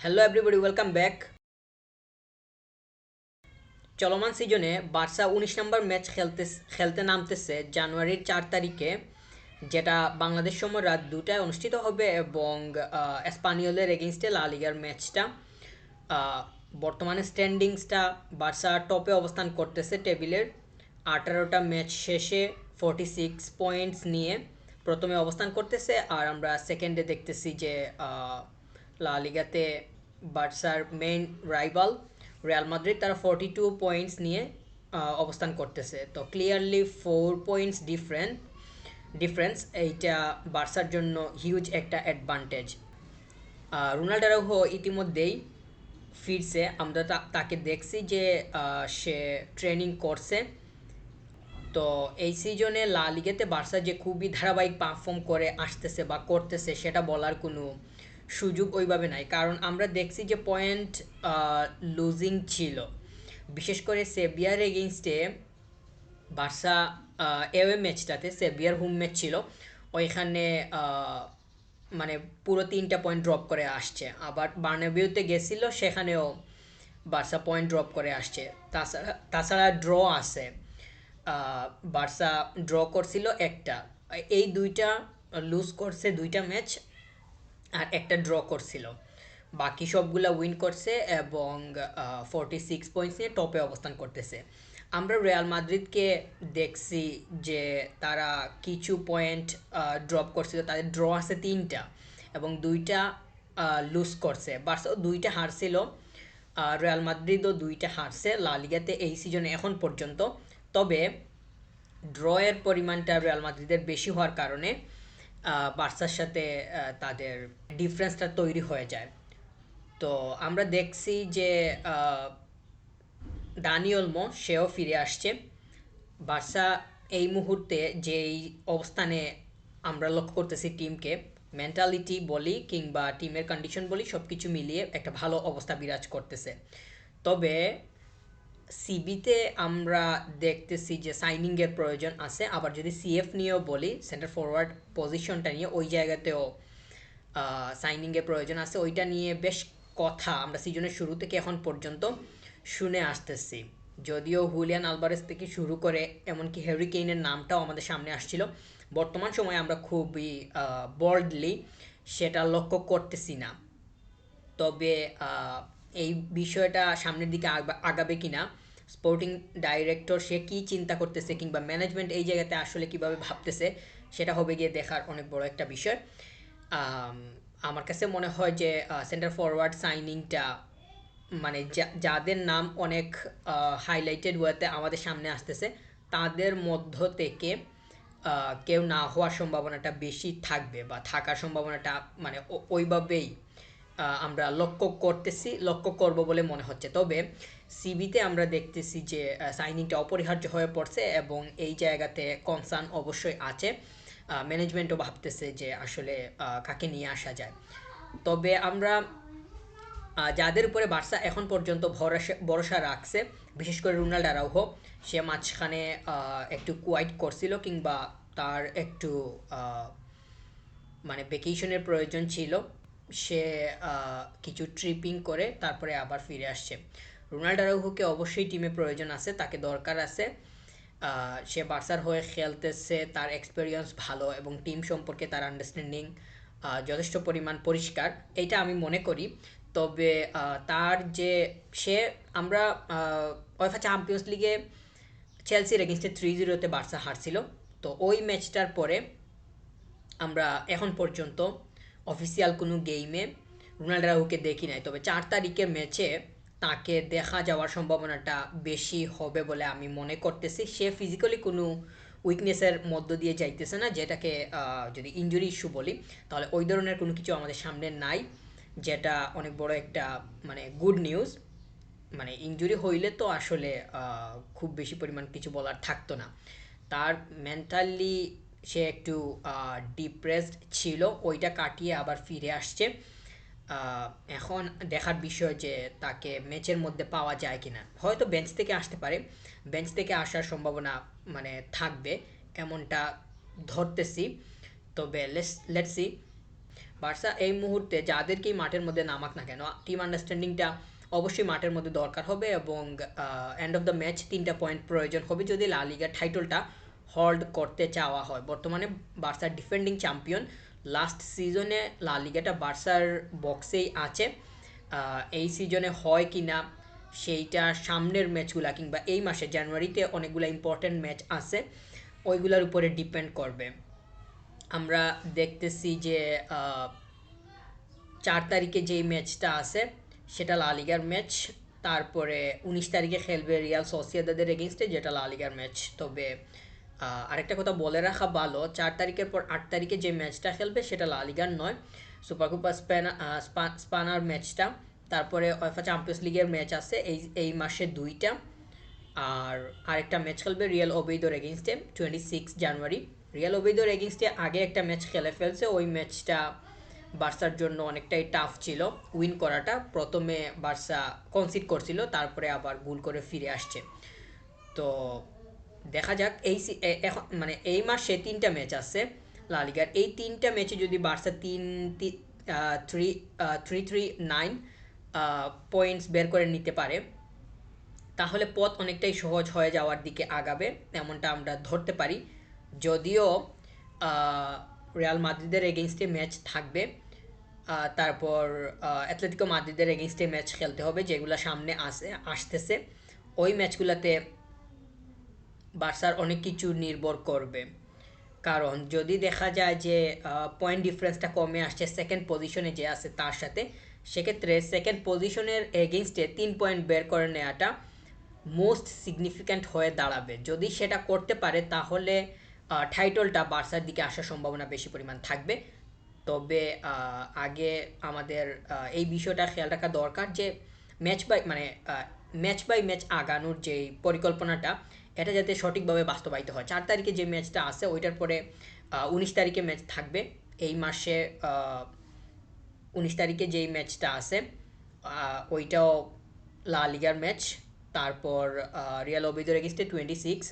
Hello everybody welcome back চলমান সিজনে Barca উনিশ নম্বর ম্যাচ খেলতে খেলতে নামতেছে জানুয়ারির চার তারিখে যেটা বাংলাদেশ সময় রাত দুটায় অনুষ্ঠিত হবে এবং আহ, এসপানিওলের এগেনস্টে লা লিগার ম্যাচটা বর্তমানে স্ট্যান্ডিংসটা বার্সা টপে অবস্থান করতেছে টেবিলের। আঠারোটা ম্যাচ শেষে ফর্টি সিক্স পয়েন্টস নিয়ে প্রথমে অবস্থান করতেছে আর আমরা সেকেন্ডে দেখতেছি যে লা লিগাতে বার্সার মেইন রাইভাল রিয়াল মাদ্রিদ তারা ফর্টি টু পয়েন্টস নিয়ে অবস্থান করতেছে। তো clearly four points different difference এইটা বার্সার জন্য হিউজ একটা অ্যাডভান্টেজ রোনাল্ড আরাউহো ইতিমধ্যেই ফিরছে। আমরা তাকে দেখছি যে সে ট্রেনিং করছে। তো এই সিজনে লা লিগেতে বার্সা যে খুবই ধারাবাহিক পারফর্ম করে আসতেছে বা করতেছে, সেটা বলার কোনো সুযোগ ওইভাবে নাই। কারণ আমরা দেখছি যে পয়েন্ট লুজিং ছিল। বিশেষ করে সেভিয়ার এগেনস্টে বার্সা এওয়ে ম্যাচটাতে সেভিয়ার হোম ম্যাচ ছিল। ওইখানে মানে পুরো তিনটা পয়েন্ট ড্রপ করে আসছে। আবার বার্নাবিউতে গেছিল, সেখানেও বার্সা পয়েন্ট ড্রপ করে আসছে। তাছাড়া তাছাড়া ড্র আছে। বার্সা ড্র করছিল একটা। এই দুইটা লুজ করছে দুইটা ম্যাচ আর একটা ড্র করছিল। বাকি সবগুলা উইন করছে এবং ফোরটি সিক্স পয়েন্টস নিয়ে টপে অবস্থান করতেছে। আমরা রিয়াল মাদ্রিদকে দেখছি যে তারা কিছু পয়েন্ট ড্রপ করছিল। তাদের ড্র আছে তিনটা এবং দুইটা লুজ করছে। বার্সাও দুইটা হারছিল রিয়াল মাদ্রিদও দুইটা হারছে লা লিগাতে এই সিজনে এখন পর্যন্ত। তবে ড্রয়ের পরিমাণটা রিয়াল মাদ্রিদের বেশি হওয়ার কারণে বার্সার সাথে তাদের ডিফারেন্সটা তৈরি হয়ে যায়। তো আমরা দেখছি যে দানি ওলমো, সেও ফিরে আসছে। বার্সা এই মুহূর্তে যেই অবস্থানে আমরা লক্ষ্য করতেছি টিমকে মেন্টালিটি বলি কিংবা টিমের কন্ডিশন বলি সব কিছু মিলিয়ে একটা ভালো অবস্থা বিরাজ করতেছে। তবে সিবিতে আমরা দেখতেছি যে সাইনিংয়ের প্রয়োজন আছে। আবার যদি সিএফ নিয়েও বলি সেন্টার ফরওয়ার্ড পজিশনটা নিয়ে ওই জায়গাতেও সাইনিংয়ের প্রয়োজন আছে। ওইটা নিয়ে বেশ কথা আমরা সিজনের শুরু থেকে এখন পর্যন্ত শুনে আসতেছি। যদিও হুলিয়ান আলবারেস থেকে শুরু করে এমনকি হ্যারি কেইনের নামটাও আমাদের সামনে আসছিল। বর্তমান সময়ে আমরা খুবই বল্ডলি সেটা লক্ষ্য করতেছি না। তবে এই বিষয়টা সামনের দিকে আগা- আগাবে কিনা? স্পোর্টিং ডাইরেক্টর সে কী চিন্তা করতেছে কিংবা ম্যানেজমেন্ট এই জায়গাতে আসলে কীভাবে ভাবতেছে, সেটা হবে গিয়ে দেখার অনেক বড় একটা বিষয়। আমার কাছে মনে হয় যে সেন্টার ফরওয়ার্ড সাইনিংটা মানে যাদের নাম অনেক হাইলাইটেড ওয়েতে আমাদের সামনে আসতেছে, তাদের মধ্য থেকে কেউ না হওয়ার সম্ভাবনাটা বেশি থাকবে বা থাকার সম্ভাবনাটা মানে ওইভাবেই আমরা লক্ষ্য করতেছি, লক্ষ্য করব বলে মনে হচ্ছে। তবে সিবিতে আমরা দেখতেছি যে সাইনিংটা অপরিহার্য হয়ে পড়ছে এবং এই জায়গাতে কনসার্ন অবশ্যই আছে। ম্যানেজমেন্টও ভাবতেছে যে, আসলে কাকে নিয়ে আসা যায়। তবে আমরা যাদের উপরে বার্সা এখন পর্যন্ত ভরসা ভরসা রাখছে, বিশেষ করে রোনাল্ড আরাউহো, সে মাঝখানে একটু কোয়াইট করছিল কিংবা তার একটু মানে ভেকেশনের প্রয়োজন ছিল। সে কিছু ট্রিপিং করে, তারপরে আবার ফিরে আসছে। রোনাল্ড আরাউহোকে অবশ্যই টিমে প্রয়োজন আছে, তাকে দরকার আছে। সে বার্সার হয়ে খেলতেছে, তার এক্সপিরিয়েন্স ভালো এবং টিম সম্পর্কে তার আন্ডারস্ট্যান্ডিং যথেষ্ট পরিমাণ পরিষ্কার এটা আমি মনে করি। তবে তার যে, সে, আমরা ওয়েফা চ্যাম্পিয়ন্স লিগে চেলসির এগেনস্টে থ্রি জিরোতে বার্সা হারছিল। তো ওই ম্যাচটার পরে আমরা এখন পর্যন্ত অফিসিয়াল কোনো গেইমে রোনাল্ড রাহুকে দেখি নাই। তবে চার তারিখের ম্যাচে তাকে দেখা যাওয়ার সম্ভাবনাটা বেশি হবে বলে আমি মনে করতেছি। সে ফিজিক্যালি কোনো উইকনেসের মধ্য দিয়ে যাইতেছে না, যেটাকে যদি ইঞ্জুরি ইস্যু বলি, তাহলে ওই ধরনের কোনো কিছু আমাদের সামনে নাই, যেটা অনেক বড় একটা মানে গুড নিউজ মানে ইনজুরি হইলে তো আসলে খুব বেশি পরিমাণ কিছু বলার থাকতো না। তার মেন্টালি সে একটু ডিপ্রেসড ছিল, ওইটা কাটিয়ে আবার ফিরে আসছে। এখন দেখার বিষয় যে তাকে ম্যাচের মধ্যে পাওয়া যায় কিনা। হয়তো বেঞ্চ থেকে আসতে পারে। বেঞ্চ থেকে আসার সম্ভাবনা মানে থাকবে। এমনটা ধরতেছি। তবে লেটস সি বার্সা এই মুহূর্তে যাদেরকেই মাঠের মধ্যে নামাক না কেন টিম আন্ডারস্ট্যান্ডিংটা অবশ্যই মাঠের মধ্যে দরকার হবে এবং এন্ড অফ দ্য ম্যাচ তিনটা পয়েন্ট প্রয়োজন হবে। যদি লা লিগার টাইটলটা হোল্ড করতে চাওয়া হয়। বর্তমানে বার্সার ডিফেন্ডিং চ্যাম্পিয়ন লাস্ট সিজনে লা লিগাটা বার্সার বক্সেই আছে। এই সিজনে হয় কি না সেইটা সামনের ম্যাচগুলা কিংবা এই মাসে জানুয়ারিতে অনেকগুলো ইম্পর্ট্যান্ট ম্যাচ আছে, ওইগুলোর উপরে ডিপেন্ড করবে। আমরা দেখতেছি যে চার তারিখে যেই ম্যাচটা আছে সেটা লালিগার ম্যাচ তারপরে উনিশ তারিখে খেলবে রিয়াল সোসিয়াদাদের এগেনস্টে যেটা লালিগার ম্যাচ তবে আরেকটা কথা বলে রাখা ভালো, চার তারিখের পর আট তারিখে যে ম্যাচটা খেলবে সেটা লালিগার নয়, সুপার কুপার স্পেনা স্পানার ম্যাচটা। তারপরে ওয়েফা চ্যাম্পিয়ন্স লিগের ম্যাচ আছে এই এই মাসে দুইটা। আর আরেকটা ম্যাচ খেলবে রিয়াল ওবেইদোর এগেনস্টে টোয়েন্টি সিক্স জানুয়ারি রিয়াল ওবেইদোর এগেনস্টে আগে একটা ম্যাচ খেলে ফেলছে, ওই ম্যাচটা বার্সার জন্য অনেকটাই টাফ ছিল। উইন করাটা, প্রথমে বার্সা কনসিড করছিল, তারপরে আবার গোল করে ফিরে আসছে। তো দেখা যাক এই এখন মানে এই মাসে তিনটা ম্যাচ আছে লালিগার এই তিনটা ম্যাচে যদি বার্সা তিন three three three nine points বের করে নিতে পারে, তাহলে পথ অনেকটাই সহজ হয়ে যাওয়ার দিকে আগাবে, এমনটা আমরা ধরতে পারি। যদিও রিয়াল মাদ্রিদের এগেনস্টে ম্যাচ থাকবে তারপর অ্যাথলেটিকো মাদ্রিদের এগেনস্টে ম্যাচ খেলতে হবে, যেগুলো সামনে আসে আসতেছে। ওই ম্যাচগুলোতে বার্সার অনেক কিছু নির্ভর করবে। কারণ যদি দেখা যায় যে পয়েন্ট ডিফারেন্সটা কমে আসছে সেকেন্ড পজিশনে যে আছে তার সাথে, সেক্ষেত্রে সেকেন্ড পজিশনের এগেনস্টে তিন পয়েন্ট বের করে নেওয়াটা মোস্ট সিগনিফিক্যান্ট হয়ে দাঁড়াবে। যদি সেটা করতে পারে, তাহলে টাইটলটা বার্সার দিকে আসার সম্ভাবনা বেশি পরিমাণ থাকবে। তবে আগে আমাদের এই বিষয়টা খেয়াল রাখা দরকার যে ম্যাচ বাই মানে ম্যাচ বাই ম্যাচ আগানোর যে পরিকল্পনাটা এটা যাতে সঠিকভাবে বাস্তবায়িত হয়। চার তারিখে যে ম্যাচটা আছে, ওইটার পরে উনিশ তারিখে ম্যাচ থাকবে। এই মাসে উনিশ তারিখে যেই ম্যাচটা আছে ওইটাও লা লিগার ম্যাচ। তারপর রিয়াল ওবিদোর এগেস্টে টোয়েন্টি সিক্স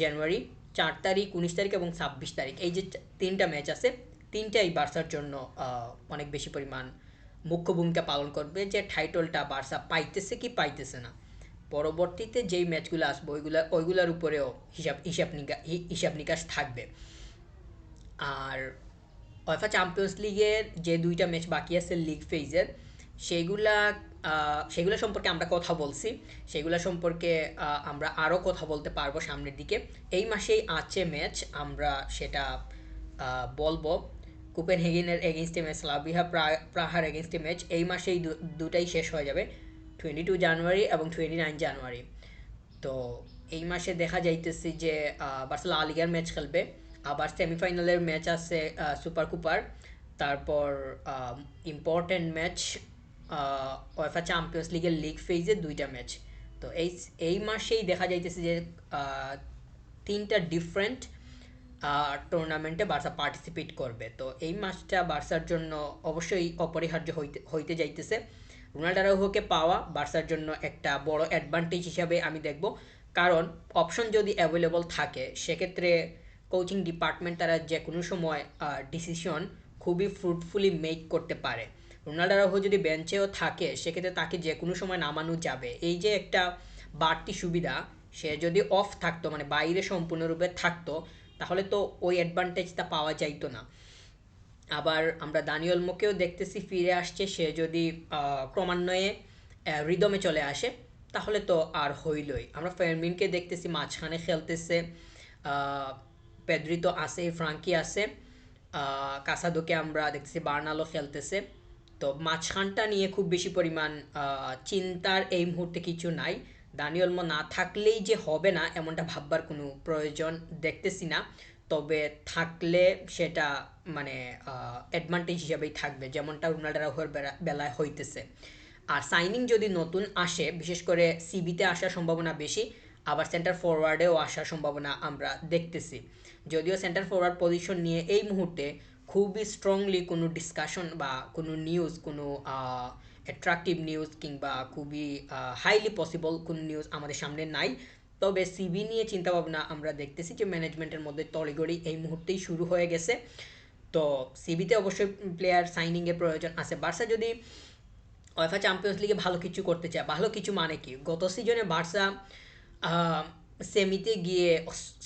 জানুয়ারি। চার তারিখ, উনিশ তারিখ এবং ছাব্বিশ তারিখ। এই যে তিনটা ম্যাচ আছে, তিনটাই বার্সার জন্য অনেক বেশি পরিমাণ মুখ্য ভূমিকা পালন করবে। যে টাইটলটা বার্সা পাইতেছে কি পাইতেছে না। পরবর্তীতে যেই ম্যাচগুলো আসবে, ওইগুলো, ওইগুলোর উপরেও হিসাব হিসাব নিকাশ হিসাব নিকাশ থাকবে। আর ওয়েফা চ্যাম্পিয়ন্স লিগের যে দুইটা ম্যাচ বাকি আছে লিগ ফেজের সেইগুলা সেগুলো সম্পর্কে আমরা কথা বলছি। সেগুলো সম্পর্কে আমরা আরও কথা বলতে পারব সামনের দিকে। এই মাসেই আছে ম্যাচ আমরা সেটা বলব। কুপেন হেগিনের এগেনস্টে ম্যাচ লাভিহা প্রাহার এগেনস্টে ম্যাচ এই মাসেই দুটাই শেষ হয়ে যাবে। টোয়েন্টি টু জানুয়ারি এবং টোয়েন্টি নাইন জানুয়ারি তো এই মাসে দেখা যাইতেছে যে বার্সেলা আলিগার ম্যাচ খেলবে। আবার সেমিফাইনালের ম্যাচ আছে সুপার কুপার। তারপর ইম্পর্টেন্ট ম্যাচ ওয়েফা চ্যাম্পিয়ন্স লিগের লিগ ফেজে দুইটা ম্যাচ তো এই এই মাসেই দেখা যাইতেছে যে তিনটা ডিফারেন্ট টুর্নামেন্টে বার্সা পার্টিসিপেট করবে। তো এই মাসটা বার্সার জন্য অবশ্যই অপরিহার্য হইতে হইতে যাইতেছে। রোনাল্ড আরাউহোকে পাওয়া বার্সার জন্য একটা বড় অ্যাডভান্টেজ হিসাবে আমি দেখব। কারণ অপশন যদি অ্যাভেলেবল থাকে, সেক্ষেত্রে কোচিং ডিপার্টমেন্ট তারা যে কোনো সময় ডিসিশন খুবই ফ্রুটফুলি মেক করতে পারে। রোনাল্ড আরাউহো যদি বেঞ্চেও থাকে, সেক্ষেত্রে তাকে যে কোনো সময় নামানো যাবে। এই যে একটা বাড়তি সুবিধা, সে যদি অফ থাকতো মানে বাইরে সম্পূর্ণরূপে থাকতো, তাহলে তো ওই অ্যাডভান্টেজটা পাওয়া যাইতো না। আবার আমরা দানিয়ল মুখেও দেখতেছি ফিরে আসছে, সে যদি ক্রমান্বয়ে রিদমে চলে আসে, তাহলে তো আর হইলই। আমরা ফেরমিনকে দেখতেছি, মাঝখানে খেলতেছে পেদ্রি তো আছে, ফ্রাঙ্কি আছে কাসাদোকে আমরা দেখতেছি, বার্নালো খেলতেছে। তো মাঝখানটা নিয়ে খুব বেশি পরিমাণ চিন্তার এই মুহূর্তে কিছু নাই। দানিয়লমো না থাকলেই যে হবে না, এমনটা ভাববার কোনো প্রয়োজন দেখতেছি না। তবে থাকলে সেটা মানে অ্যাডভান্টেজ হিসাবেই থাকবে, যেমনটা রোনাল্ড রাহুয়ের বেলায় হইতেছে। আর সাইনিং যদি নতুন আসে, বিশেষ করে সিবিতে আসার সম্ভাবনা বেশি, আবার সেন্টার ফরওয়ার্ডেও আসার সম্ভাবনা আমরা দেখতেছি। যদিও সেন্টার ফরওয়ার্ড পজিশন নিয়ে এই মুহূর্তে খুবই স্ট্রংলি কোনো ডিসকাশন বা কোনো নিউজ কোনো অ্যাট্রাকটিভ নিউজ কিংবা খুবই হাইলি পসিবল কোনো নিউজ আমাদের সামনে নাই। তবে সিবি নিয়ে চিন্তাভাবনা আমরা দেখতেছি যে ম্যানেজমেন্টের মধ্যে তড়িগড়ি এই মুহূর্তেই শুরু হয়ে গেছে। তো সিবিতে অবশ্যই প্লেয়ার সাইনিংয়ের প্রয়োজন আছে। বার্সা যদি ওয়েফা চ্যাম্পিয়ন্স লিগে ভালো কিছু করতে চায়, ভালো কিছু মানে কি? গত সিজনে বার্সা সেমিতে গিয়ে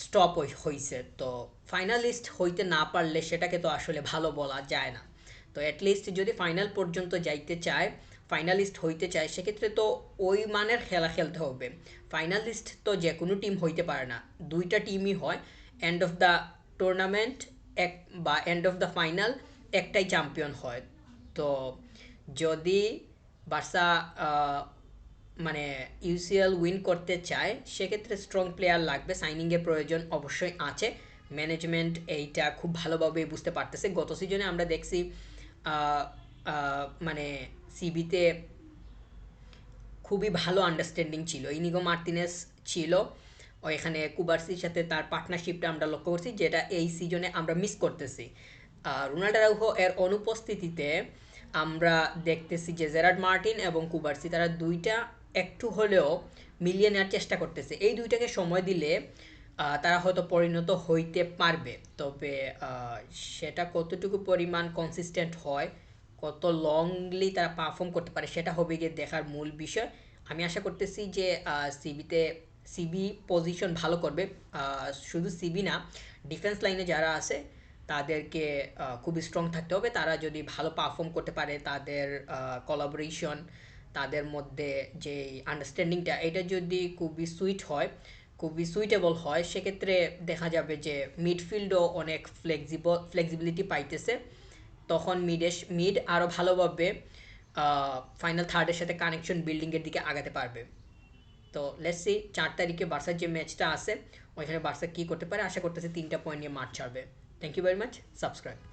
স্টপ হয়েছে তো ফাইনালিস্ট হইতে না পারলে সেটাকে তো আসলে ভালো বলা যায় না। তো অ্যাটলিস্ট যদি ফাইনাল পর্যন্ত যাইতে চায় ফাইনালিস্ট হইতে চায়, সেক্ষেত্রে তো ওই মানের খেলা খেলতে হবে। ফাইনালিস্ট তো যে কোনো টিম হইতে পারে না। দুইটা টিমই হয়। এন্ড অফ দ্য টুর্নামেন্ট এক বা এন্ড অফ দ্য ফাইনাল একটাই চ্যাম্পিয়ন হয়। তো যদি বার্সা মানে ইউসিএল উইন করতে চায়, সেক্ষেত্রে স্ট্রং প্লেয়ার লাগবে। সাইনিংয়ের প্রয়োজন অবশ্যই আছে। ম্যানেজমেন্ট এইটা খুব ভালোভাবে বুঝতে পারতেছে। গত সিজনে আমরা দেখছি মানে সিবিতে খুবই ভালো আন্ডারস্ট্যান্ডিং ছিল। ইনিগো মার্তিনেস ছিল। এখানে কুবার্সির সাথে তার পার্টনারশিপটা আমরা লক্ষ্য করছি, যেটা এই সিজনে আমরা মিস করতেছি। আর রোনাল্ড রাউহো এর অনুপস্থিতিতে আমরা দেখতেছি যে জেরাড মার্টিন এবং কুবার্সি তারা দুইটা একটু হলেও মিলিয়ে নেওয়ার চেষ্টা করতেছে। এই দুইটাকে সময় দিলে তারা হয়তো পরিণত হইতে পারবে। তবে সেটা কতটুকু পরিমাণ কনসিস্টেন্ট হয় কত লংলি তারা পারফর্ম করতে পারে সেটা হবে গিয়ে দেখার মূল বিষয়। আমি আশা করতেছি যে সিবিতে সিবি পজিশন ভালো করবে। শুধু সিবি না ডিফেন্স লাইনে যারা আছে, তাদেরকে খুবই স্ট্রং থাকতে হবে। তারা যদি ভালো পারফর্ম করতে পারে, তাদের কলাবোরেশন তাদের মধ্যে যে আন্ডারস্ট্যান্ডিংটা এটা যদি খুবই সুইট হয়, খুবই সুইটেবল হয়, সেক্ষেত্রে দেখা যাবে যে মিডফিল্ডও অনেক ফ্লেক্সিবল ফ্লেক্সিবিলিটি পাইতেছে। তখন মিডে মিড আরও ভালোভাবে ফাইনাল থার্ডের সাথে কানেকশন বিল্ডিংয়ের দিকে আগাতে পারবে। তো লেটসি চার তারিখে বার্সার যে ম্যাচটা আছে, ওইখানে বার্সা কী করতে পারে? আশা করতেছে তিনটা পয়েন্ট নিয়ে মাঠ ছাড়বে। Thank you very much subscribe